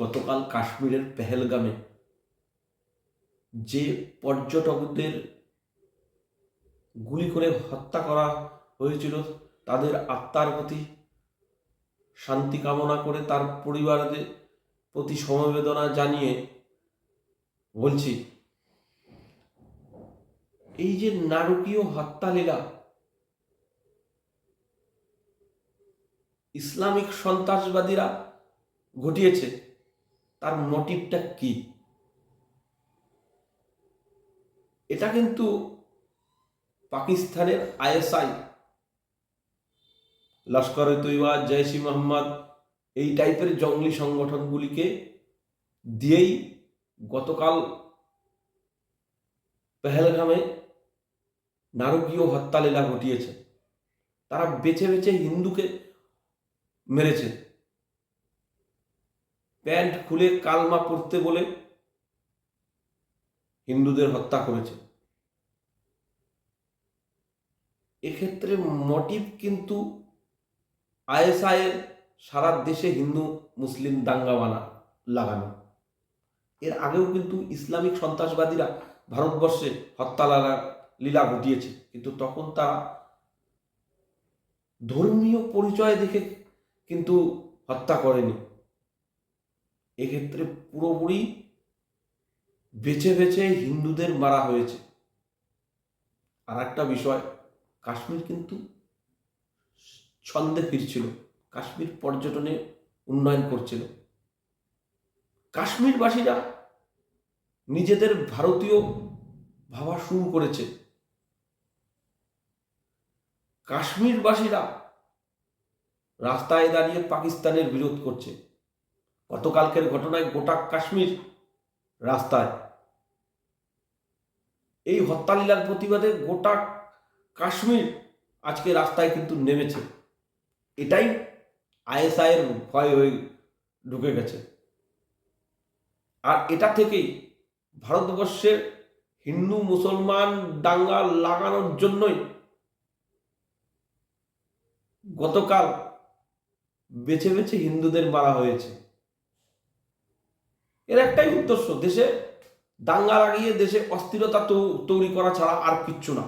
গতকাল কাশ্মীরের পেহেলগামে যে পর্যটকদের গুলি করে হত্যা করা হয়েছিল, তাদের আত্মার প্রতি শান্তি কামনা করে তার পরিবারদের প্রতি সমবেদনা জানিয়ে বলছি, এই যে নারকীয় হত্যালীলা, ইসলামিক সন্ত্রাসবাদীরা ঘটিয়েছে তার মোটিভটা কি? এটা কিন্তু পাকিস্তানের আইএসআই, লস্কর তৈবা ই মোহাম্মদ, এই টাইপের জঙ্গলি সংগঠনগুলিকে দিয়েই গতকাল পেহেলগামে নারকীয় হত্যালীলা ঘটিয়েছে। তারা বেছে বেছে হিন্দুকে মেরেছে। প্যান্ট খুলে কালমা পড়তে বলে হিন্দুদের হত্যা করেছে। এক্ষেত্রে মোটিভ কিন্তু আইএসআই এর সারা দেশে হিন্দু, মুসলিম দাঙ্গা বানা, লাগানো। এর আগেও কিন্তু ইসলামিক সন্ত্রাসবাদীরা ভারতবর্ষে হত্যা লীলা ঘটিয়েছে। কিন্তু তখন তারা ধর্মীয় পরিচয় দেখে কিন্তু হত্যা করেনি। এক্ষেত্রে পুরোপুরি বেছে বেছে হিন্দুদের মারা হয়েছে। আর একটা বিষয়, কাশ্মীর কিন্তু ছন্দে ফিরছিল, কাশ্মীর পর্যটনে উন্নয়ন করছিল। কাশ্মীরবাসীরা নিজেদের ভারতীয় ভাবা শুরু করেছে। কাশ্মীরবাসীরা রাস্তায় দাঁড়িয়ে পাকিস্তানের বিরোধ করছে। গতকালকের ঘটনায় গোটা কাশ্মীর রাস্তায়। এই হত্যালীলার প্রতিবাদে গোটা কাশ্মীর আজকে রাস্তায় কিন্তু নেমেছে। এটাই আইএসআই এর ভয় হয়ে ঢুকে গেছে। আর এটা থেকেই ভারতবর্ষের হিন্দু, মুসলমান, দাঙ্গা লাগানোর জন্যই গতকাল বেছে বেছে হিন্দুদের মারা হয়েছে। এর একটাই উদ্দেশ্য দেশে দাঙ্গা লাগিয়ে দেশে অস্থিরতা তৈরি করা ছাড়া আর কিচ্ছু না।